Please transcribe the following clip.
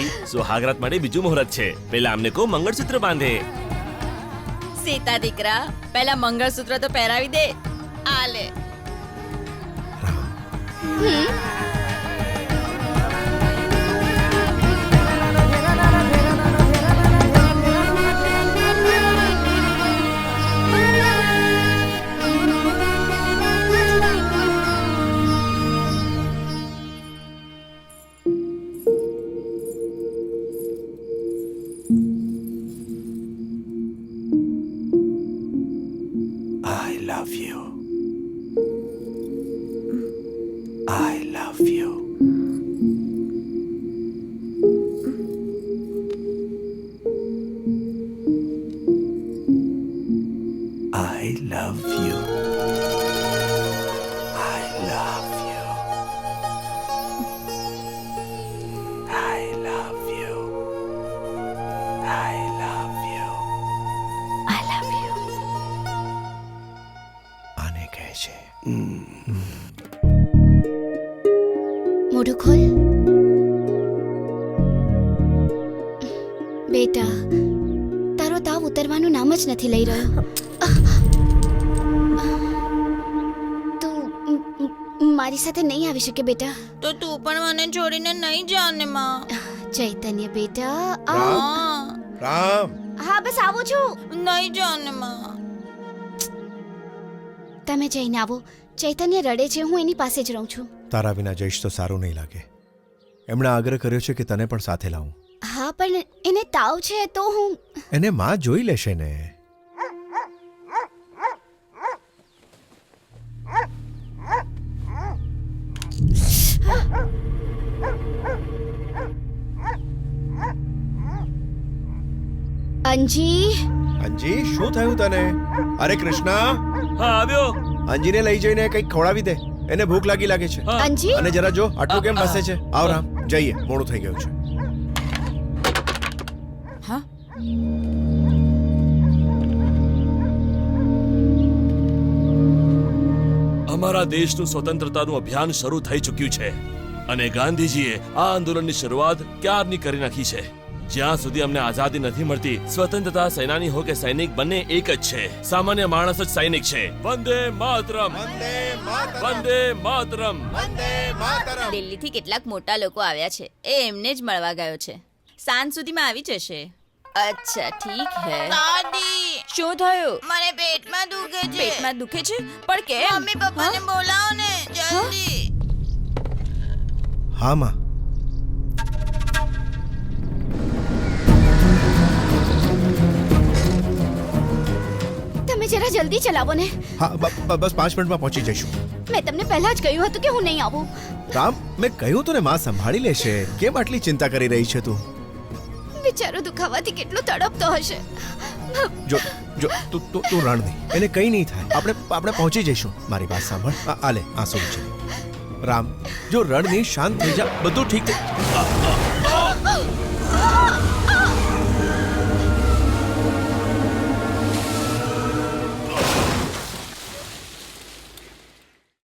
દીદી સુહાગરાત માટે બીજું મુહૂર્ત છે. પેલા અમને કો મંગળસૂત્ર બાંધે. સીતા દીકરા પેલા મંગળસૂત્ર તો પહેરાવી દે. આ લે. I love you. I love you. I love you. I love you. I love you. I love you. Anne Mm. મોઢું ખોલ બેટા તારો તાવ ઉતરવાનું નામ જ નથી લઈ રહ્યો તું મારી સાથે નહીં આવી શકે બેટા તો તું પણ મને છોડીને નહીં જાને માં ચૈતન્ય બેટા રામ હા બસ આવું છું નહીં જાને માં તમે જઈને આવો ચૈતન્ય રડે છે હું એની પાસે જ રહું છું તારા વિના જઈશ તો સારું નહીં લાગે. એમણે આગ્રહ કર્યો છે કે તને પણ સાથે લાવું. હા પણ એને તાવ છે તો હું એને માં જોઈ લેશે ને. અંજી? અંજી શું થયું તને? અરે કૃષ્ણા. હા આવ્યો. અંજીને લઈ જઈને કંઈક ખવડાવી દે. એને ભૂખ લાગી લાગે છે. અંજી? અને જરા જો આટલું કેમ બસે છે? આવ રામ. જઈએ. મોડું થઈ ગયું છે. હા? અમારા દેશનું સ્વતંત્રતાનું અભિયાન શરૂ થઈ ચૂક્યું છે. અને ગાંધીજીએ આ આંદોલનની શરૂઆત ક્યારની કરી નાખી છે? જ્યાં સુધી અમને આઝાદી નથી મળતી સ્વતંત્રતા સેનાની હો કે સૈનિક બંને એક જ છે. સામાન્ય માણસ જ સૈનિક છે. વંદે માતરમ. વંદે માતરમ. દિલ્હીથી કેટલાક મોટા લોકો આવ્યા છે. એ એમને જ મળવા ગયો છે. સાંજ સુધીમાં આવી જશે. અચ્છા ઠીક હે. દાદી! શું થયું? મને પેટમાં દુખે છે. પેટમાં દુખે છે? પણ કેમ? મમ્મી પપ્પાને બોલાવો ને જલ્દી. હા માં. જરા જલ્દી ચલાવો ને. હા બસ પાંચ મિનિટમાં પહોંચી જઈશું. મેં તમને પહેલા જ કહ્યું હતું કે હું નહીં આવું. રામ મેં કહ્યું તો ને માં સંભાળી લેશે. કેમ આટલી ચિંતા કરી રહી છે તું? બિચારો દુખાવાથી કેટલો તડપતો હશે. જો જો તું તું તું રણ નહીં. એને કંઈ નહીં થાય. આપણે આપણે પહોંચી જઈશું. મારી વાત સાંભળ. આ લે આંસુ છે રામ જો રણની શાંત થઈ જા. બધું ઠીક થઈ